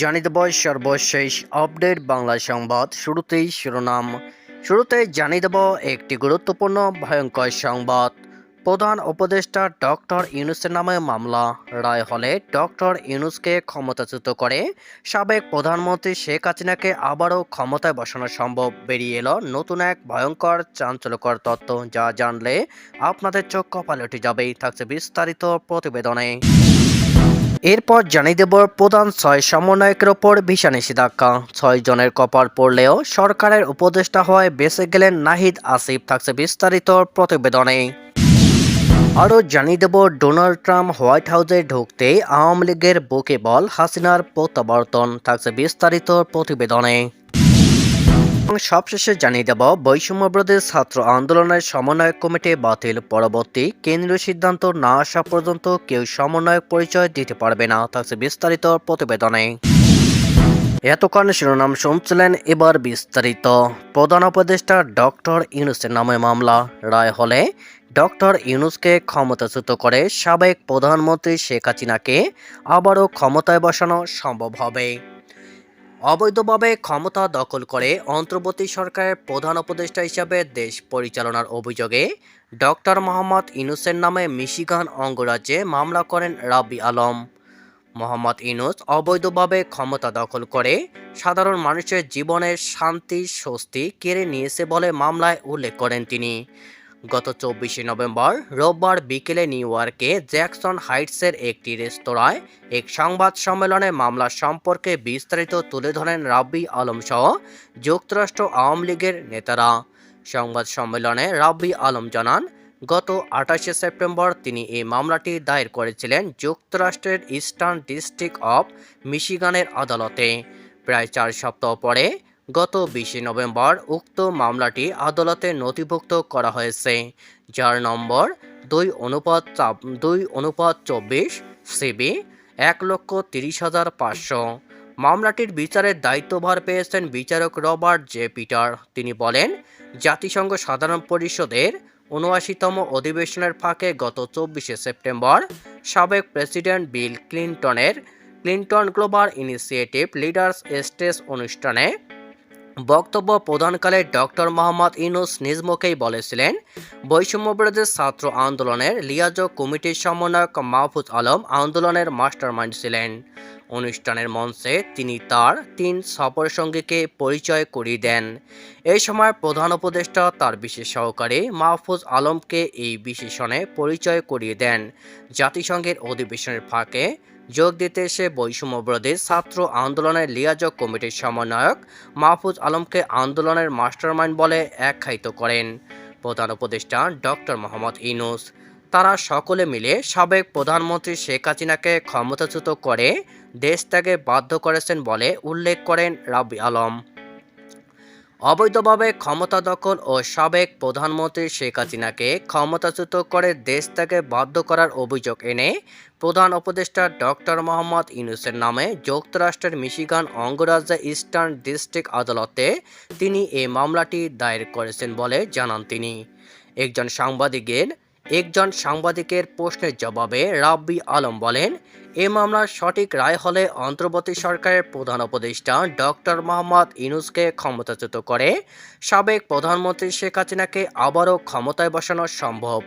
জানিয়ে দেব সর্বশেষ আপডেট বাংলা সংবাদ শুরুতেই শিরোনাম। শুরুতে জানিয়ে দেব একটি গুরুত্বপূর্ণ ভয়ঙ্কর সংবাদ। প্রধান উপদেষ্টা ডক্টর ইউনুসের নামে মামলা। রায় হলে ডক্টর ইউনুসকে ক্ষমতাচ্যুত করে সাবেক প্রধানমন্ত্রী শেখ হাসিনাকে আবারও ক্ষমতায় বসানো সম্ভব। বেরিয়ে এলো নতুন এক ভয়ঙ্কর চাঞ্চল্যকর তত্ত্ব, যা জানলে আপনাদের চোখ কপালে উঠে যাবেই। থাকছে বিস্তারিত প্রতিবেদনে। এরপর জানিয়ে দেব প্রধান ছয় সমন্বয়কের ওপর ভিসা নিষেধাজ্ঞা। ছয় জনের কপাল পড়লেও সরকারের উপদেষ্টা হয় বেঁচে গেলেন নাহিদ আসিফ, থাকছে বিস্তারিত প্রতিবেদনে। আরও জানিয়ে দেব, ডোনাল্ড ট্রাম্প হোয়াইট হাউসে ঢুকতে আওয়ামী লীগের বুকে বল হাসিনার প্রত্যাবর্তন, থাকছে বিস্তারিত প্রতিবেদনে। সবশেষে জানিয়ে দেব বৈষম্যবিরোধী ছাত্র আন্দোলনের সমন্বয়ক কমিটি বাতিল। পরবর্তী কেন্দ্রীয় সিদ্ধান্ত না আসা পর্যন্ত কেউ সমন্বয়ক পরিচয় দিতে পারবে না, থাকছে বিস্তারিত প্রতিবেদনে। এতক্ষণ শিরোনাম শুনছিলেন এবার বিস্তারিত। প্রধান উপদেষ্টা ডক্টর ইউনুসের নামে মামলা। রায় হলে ডক্টর ইউনুসকে ক্ষমতাচ্যুত করে সাবেক প্রধানমন্ত্রী শেখ হাসিনাকে আবারও ক্ষমতায় বসানো সম্ভব হবে। অবৈধভাবে ক্ষমতা দখল করে অন্তর্বর্তী সরকারের প্রধান উপদেষ্টা হিসাবে দেশ পরিচালনার অভিযোগে ডক্টর মোহাম্মদ ইনুসের নামে মিশিগান অঙ্গরাজ্যে মামলা করেন রাবি আলম। মোহাম্মদ ইনুস অবৈধভাবে ক্ষমতা দখল করে সাধারণ মানুষের জীবনের শান্তি, স্বস্তি কেড়ে নিয়েছে বলে মামলায় উল্লেখ করেন তিনি। গত চব্বিশে নভেম্বর রোববার বিকেলে নিউ ইয়র্কে জ্যাকসন হাইটসের একটি রেস্তোরাঁয় এক সংবাদ সম্মেলনে মামলা সম্পর্কে বিস্তারিত তুলে ধরেন রাব্বি আলম সহ যুক্তরাষ্ট্র আওয়ামী লীগের নেতারা। সংবাদ সম্মেলনে রাব্বি আলম জানান, গত আঠাশে সেপ্টেম্বর তিনি এই মামলাটি দায়ের করেছিলেন যুক্তরাষ্ট্রের ইস্টার্ন ডিস্ট্রিক্ট অফ মিশিগানের আদালতে। প্রায় চার সপ্তাহ পরে গত বিশে নভেম্বর উক্ত মামলাটি আদালতে নথিভুক্ত করা হয়েছে, যার নম্বর দুই অনুপাত দুই অনুপাত চব্বিশ সিবি এক লক্ষ তিরিশ হাজার পাঁচশো। মামলাটির বিচারের দায়িত্বভার পেয়েছেন বিচারক রবার্ট জে পিটার। তিনি বলেন, জাতিসংঘ সাধারণ পরিষদের উনআশিতম অধিবেশনের ফাঁকে গত চব্বিশে সেপ্টেম্বর সাবেক president Bill ক্লিন্টনের Clinton Global Initiative leaders stage অনুষ্ঠানে বক্তব্য প্রদানকালে ডক্টর মোহাম্মদ ইনুস নিজ মুখেই বলেছিলেন বৈষম্যবিরোধী ছাত্র আন্দোলনের লিয়াজো কমিটির সমন্বয়ক মাহফুজ আলম আন্দোলনের মাস্টারমাইন্ড ছিলেন। অনুষ্ঠানের মঞ্চে তিনি তার তিন সফরসঙ্গীকে পরিচয় করিয়ে দেন। এই সময় প্রধান উপদেষ্টা তার বিশেষ সহকারী মাহফুজ আলমকে এই বিশেষণে পরিচয় করিয়ে দেন। জাতিসংঘের অধিবেশনের ফাঁকে যোগ দিতে এসে বৈষম্যবিরোধী ছাত্র আন্দোলনের লিয়াজক কমিটির সমন্বয়ক মাহফুজ আলমকে আন্দোলনের মাস্টারমাইন্ড বলে আখ্যায়িত করেন। প্রধান উপদেষ্টা ডক্টর মোহাম্মদ ইনুস তারা সকলে মিলে সাবেক প্রধানমন্ত্রী শেখ হাসিনাকে ক্ষমতাচ্যুত করে দেশ ত্যাগে বাধ্য করেছেন বলে উল্লেখ করেন রাবি আলম। অবৈধভাবে ক্ষমতা দখল ও সাবেক প্রধানমন্ত্রী শেখ হাসিনাকে ক্ষমতাচ্যুত করে দেশ থেকে বাধ্য করার অভিযোগ এনে প্রধান উপদেষ্টা ডক্টর মোহাম্মদ ইউনুসের নামে যুক্তরাষ্ট্রের মিশিগান অঙ্গরাজ্যে ইস্টার্ন ডিস্ট্রিক্ট আদালতে তিনি এই মামলাটি দায়ের করেছেন বলে জানান তিনি। একজন সাংবাদিকের একজন সাংবাদিকের প্রশ্নের জবাবে রাব্বি আলম বলেন, এ মামলার সঠিক রায় হলে অন্তর্বর্তী সরকারের প্রধান উপদেষ্টা ডক্টর মোহাম্মদ ইনুসকে ক্ষমতাচ্যুত করে। সাবেক প্রধানমন্ত্রী শেখ হাসিনাকে আবারও ক্ষমতায় বসানো সম্ভব।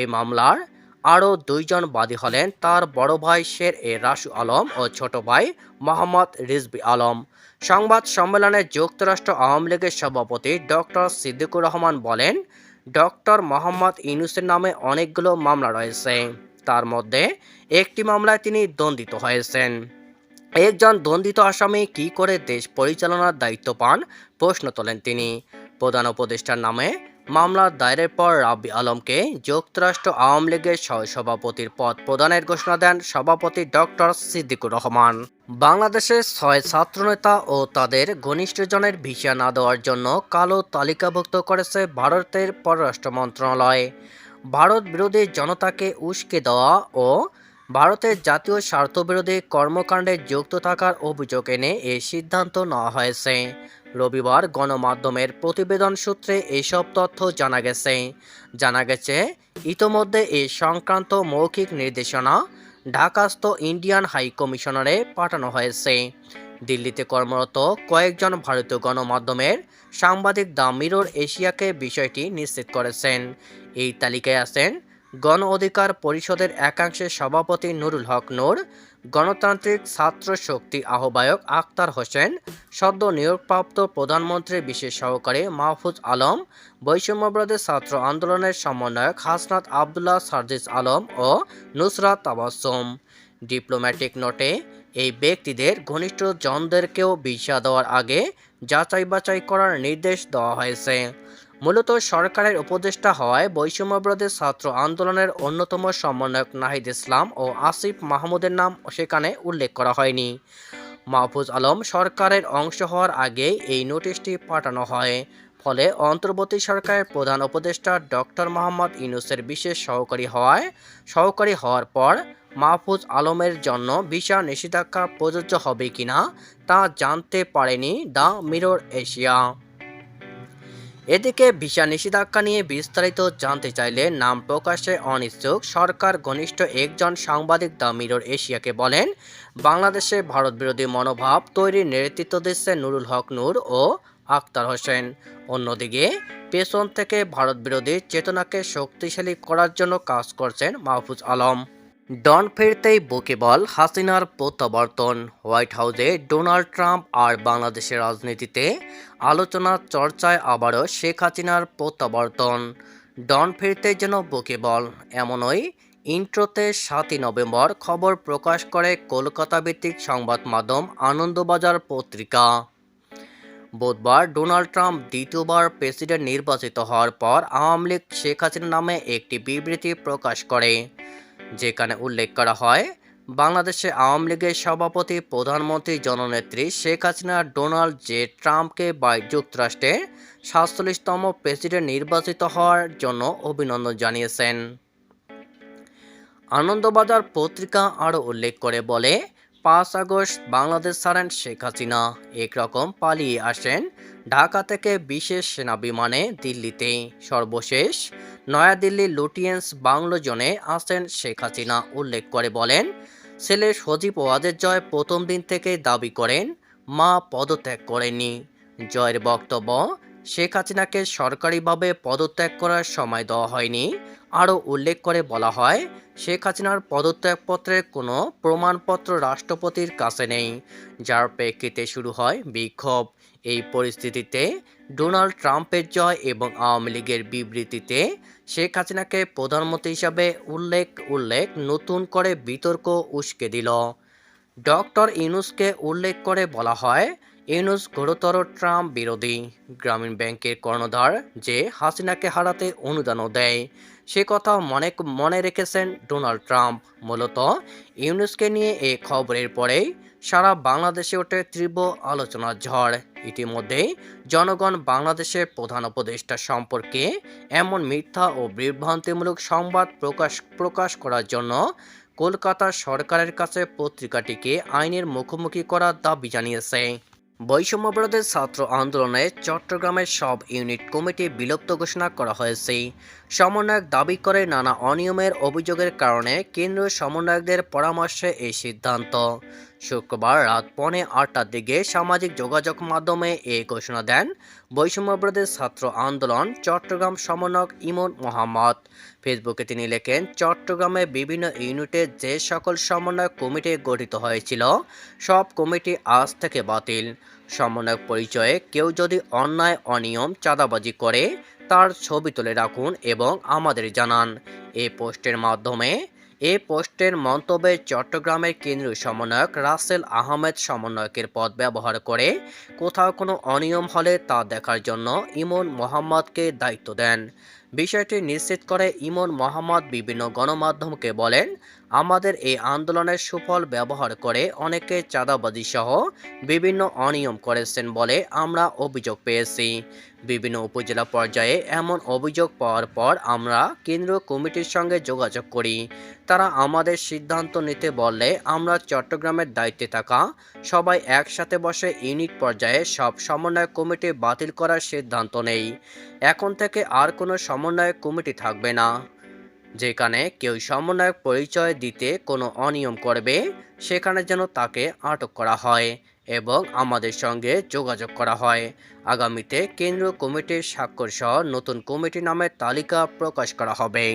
এ মামলার আরও দুইজন বাদী হলেন তার বড় ভাই শের এ রাসু আলম ও ছোট ভাই মোহাম্মদ রিজবি আলম। সংবাদ সম্মেলনে যুক্তরাষ্ট্র আওয়ামী লীগের সভাপতি ডক্টর সিদ্দিকুর রহমান বলেন ডক্টর মোহাম্মদ ইউনুসের নামে অনেকগুলো মামলা রয়েছে। তার মধ্যে একটি মামলায় তিনি দণ্ডিত হয়েছেন। একজন দণ্ডিত আসামি কি করে দেশ পরিচালনার দায়িত্ব পান প্রশ্ন তোলেন তিনি। প্রধান উপদেষ্টার নামে মামলা দায়েরের পর রাব্বি আলমকে যুক্তরাষ্ট্র আওয়ামী লীগের সহসভাপতির পদ প্রদানের ঘোষণা দেন সভাপতি ডক্টর সিদ্দিকুর রহমান। বাংলাদেশের ছয় ছাত্রনেতা ও তাদের ঘনিষ্ঠজনের ভিসা না দেওয়ার জন্য কালো তালিকাভুক্ত করেছে ভারতের পররাষ্ট্র মন্ত্রণালয়। ভারত বিরোধী জনতাকে উস্কে দেওয়া ও ভারতের জাতীয় স্বার্থবিরোধী কর্মকাণ্ডে যুক্ত থাকার অভিযোগ এনে এই সিদ্ধান্ত নেওয়া হয়েছে। রবিবার গণমাধ্যমের প্রতিবেদন সূত্রে এসব তথ্য জানা গেছে। জানা গেছে, ইতোমধ্যে এ সংক্রান্ত মৌখিক নির্দেশনা ঢাকাস্থ ইন্ডিয়ান হাই কমিশনারে পাঠানো হয়েছে। দিল্লিতে কর্মরত কয়েকজন ভারতীয় গণমাধ্যমের সাংবাদিক দ্য মিরর এশিয়াকে বিষয়টি নিশ্চিত করেছেন। এই তালিকায় আছেন গণ অধিকার পরিষদের একাংশের সভাপতি নুরুল হক নূর গণতান্ত্রিক ছাত্র শক্তি আহ্বায়ক আক্তার হোসেন, সদ্য নিয়োগপ্রাপ্ত প্রধানমন্ত্রীর বিশেষ সহকারী মাহফুজ আলম বৈষম্যবিরোধী ছাত্র আন্দোলনের সমন্বয়ক হাসনাত আবদুল্লাহ সার্জিস আলম ও নুসরাত তাবাসুম ডিপ্লোম্যাটিক নোটে, এই ব্যক্তিদের ঘনিষ্ঠজনদেরকেও ভিসা দেওয়ার আগে যাচাই বাছাই করার নির্দেশ দেওয়া হয়েছে। মূলত সরকারের উপদেষ্টা হওয়ায় বৈষম্যবিরোধী ছাত্র আন্দোলনের অন্যতম সমন্বয়ক নাহিদ ইসলাম ও আসিফ মাহমুদের নাম সেখানে উল্লেখ করা হয়নি। মাহফুজ আলম সরকারের অংশ হওয়ার আগে এই নোটিশটি পাঠানো হয়। ফলে অন্তর্বর্তী সরকারের প্রধান উপদেষ্টা ডক্টর মোহাম্মদ ইউনুসের বিশেষ সহকারী হওয়ায়, সহকারী হওয়ার পর মাহফুজ আলমের জন্য ভিসা নিষেধাজ্ঞা প্রযোজ্য হবে কিনা তা জানতে পারেনি দ্য মিরর এশিয়া। এদিকে ভিসা নিষেধাজ্ঞা নিয়ে বিস্তারিত জানতে চাইলে নাম প্রকাশে অনিচ্ছুক সরকার ঘনিষ্ঠ একজন সাংবাদিক দ্য মিরর এশিয়াকে বলেন, বাংলাদেশে ভারত বিরোধী মনোভাব তৈরির নেতৃত্ব দিচ্ছে নুরুল হক নূর ও আক্তার হোসেন। অন্যদিকে, পেছন থেকে ভারত বিরোধী চেতনাকে শক্তিশালী করার জন্য কাজ করছেন মাহফুজ আলম। ডন ফিরতেই বল হাসিনার প্রত্যাবর্তন। হোয়াইট হাউসে ডোনাল্ড ট্রাম্প আর বাংলাদেশের রাজনীতিতে আলোচনা চর্চায় আবারও শেখ হাসিনার প্রত্যাবর্তন। ডন ফিরতে যেন বল, এমনই ইন্ট্রোতে সাতই নভেম্বর খবর প্রকাশ করে কলকাতা ভিত্তিক সংবাদ মাধ্যম আনন্দবাজার পত্রিকা। বুধবার ডোনাল্ড ট্রাম্প দ্বিতীয়বার প্রেসিডেন্ট নির্বাচিত হওয়ার পর আওয়ামী লীগ শেখ হাসিনা নামে একটি বিবৃতি প্রকাশ করে। যেখানে উল্লেখ করা হয়, বাংলাদেশে আওয়ামী লীগের সভাপতি, প্রধানমন্ত্রী জননেত্রী শেখ হাসিনা, ডোনাল্ড জে ট্রাম্পকে বা যুক্তরাষ্ট্রের সাতচল্লিশতম প্রেসিডেন্ট নির্বাচিত হওয়ার জন্য অভিনন্দন জানিয়েছেন। আনন্দবাজার পত্রিকা আরও উল্লেখ করে বলে পাঁচ আগস্ট বাংলাদেশ ছাড়েন শেখ হাসিনা। একরকম পালিয়ে আসেন ঢাকা থেকে বিশেষ সেনা বিমানে দিল্লিতে। সর্বশেষ নয়াদিল্লি লুটিয়েন্স বাংলো জোনে আসেন শেখ হাসিনা, উল্লেখ করে বলেন, ছেলে সজীব ওয়াজের জয় প্রথম দিন থেকে দাবি করেন, মা পদত্যাগ করেনি জয়ের বক্তব্য, শেখ হাসিনাকে সরকারিভাবে পদত্যাগ করার সময় দেওয়া হয়নি। আরও উল্লেখ করে বলা হয় শেখ হাসিনার পদত্যাগপত্রের কোনো প্রমাণপত্র রাষ্ট্রপতির কাছে নেই, যার প্রেক্ষিতে শুরু হয় বিক্ষোভ। এই পরিস্থিতিতে ডোনাল্ড ট্রাম্পের জয় এবং আওয়ামী লীগের বিবৃতিতে শেখ হাসিনাকে প্রধানমন্ত্রী হিসাবে উল্লেখ উল্লেখ নতুন করে বিতর্ক উস্কে দিল। ডক্টর ইউনুসকে উল্লেখ করে বলা হয়, ইউনুস গুরুতর ট্রাম্প বিরোধী। গ্রামীণ ব্যাংকের কর্ণধার যে হাসিনাকে হারাতে অনুদানও দেয় সে কথা মনে মনে রেখেছেন ডোনাল্ড ট্রাম্প। মূলত ইউনুসকে নিয়ে এই খবরের পরেই সারা বাংলাদেশে ওঠে তীব্র আলোচনার ঝড়। ইতিমধ্যেই জনগণ বাংলাদেশের প্রধান উপদেষ্টা সম্পর্কে এমন মিথ্যা ও বিভ্রান্তিমূলক সংবাদ প্রকাশ প্রকাশ করার জন্য কলকাতা সরকারের কাছে পত্রিকাটিকে আইনের মুখোমুখি করার দাবি জানিয়েছে। বৈষম্যবিরোধী ছাত্র আন্দোলনে চট্টগ্রামের সব ইউনিট কমিটি বিলুপ্ত ঘোষণা করা হয়েছে। সমন্বয়ক দাবি করে নানা অনিয়মের অভিযোগের কারণে কেন্দ্রীয় সমন্বয়কদের পরামর্শে এই সিদ্ধান্ত। শুক্রবার রাত পৌনে আটটার দিকে সামাজিক যোগাযোগ মাধ্যমে এই ঘোষণা দেন বৈষম্যবিরোধী ছাত্র আন্দোলন চট্টগ্রাম সমন্বয়ক ইমন মোহাম্মদ। ফেসবুকে তিনি লেখেন, চট্টগ্রামে বিভিন্ন ইউনিটে যে সকল সমন্বয় কমিটি গঠিত হয়েছিল, সব কমিটি আজ থেকে বাতিল। সমন্বয়ক পরিচয়ে কেউ যদি অন্যায়, অনিয়ম, চাঁদাবাজি করে, তার ছবি তুলে রাখুন এবং আমাদের জানান। এই পোস্টের মাধ্যমে এ পোস্টের মন্তব্যে চট্টগ্রামের কেন্দ্রীয় সমন্বয়ক রাসেল আহমেদ সমন্বয়কের পদ ব্যবহার করে কোথাও কোনো অনিয়ম হলে তা দেখার জন্য ইমন মোহাম্মদকে দায়িত্ব দেন। বিষয়টি নিশ্চিত করে ইমন মোহাম্মদ বিভিন্ন গণমাধ্যমকে বলেন, আমাদের এই আন্দোলনের সুফল ব্যবহার করে অনেকে চাঁদাবাজি সহ বিভিন্ন অনিয়ম করেছেন বলে আমরা অভিযোগ পেয়েছি। বিভিন্ন উপজেলা পর্যায়ে এমন অভিযোগ পাওয়ার পর আমরা কেন্দ্রীয় কমিটির সঙ্গে যোগাযোগ করি। তারা আমাদের সিদ্ধান্ত নিতে বললে আমরা চট্টগ্রামের দায়িত্বে থাকা সবাই একসাথে বসে ইউনিট পর্যায়ে সব সমন্বয় কমিটি বাতিল করার সিদ্ধান্ত নেই। এখন থেকে আর কোনো সমন্বয় কমিটি থাকবে না। যেখানে কেউ সমন্বয়ক পরিচয় দিতে কোনো অনিয়ম করবে, সেখানে যেন তাকে আটক করা হয় এবং আমাদের সঙ্গে যোগাযোগ করা হয়। আগামীতে কেন্দ্রীয় কমিটির স্বাক্ষর সহ নতুন কমিটি নামের তালিকা প্রকাশ করা হবে।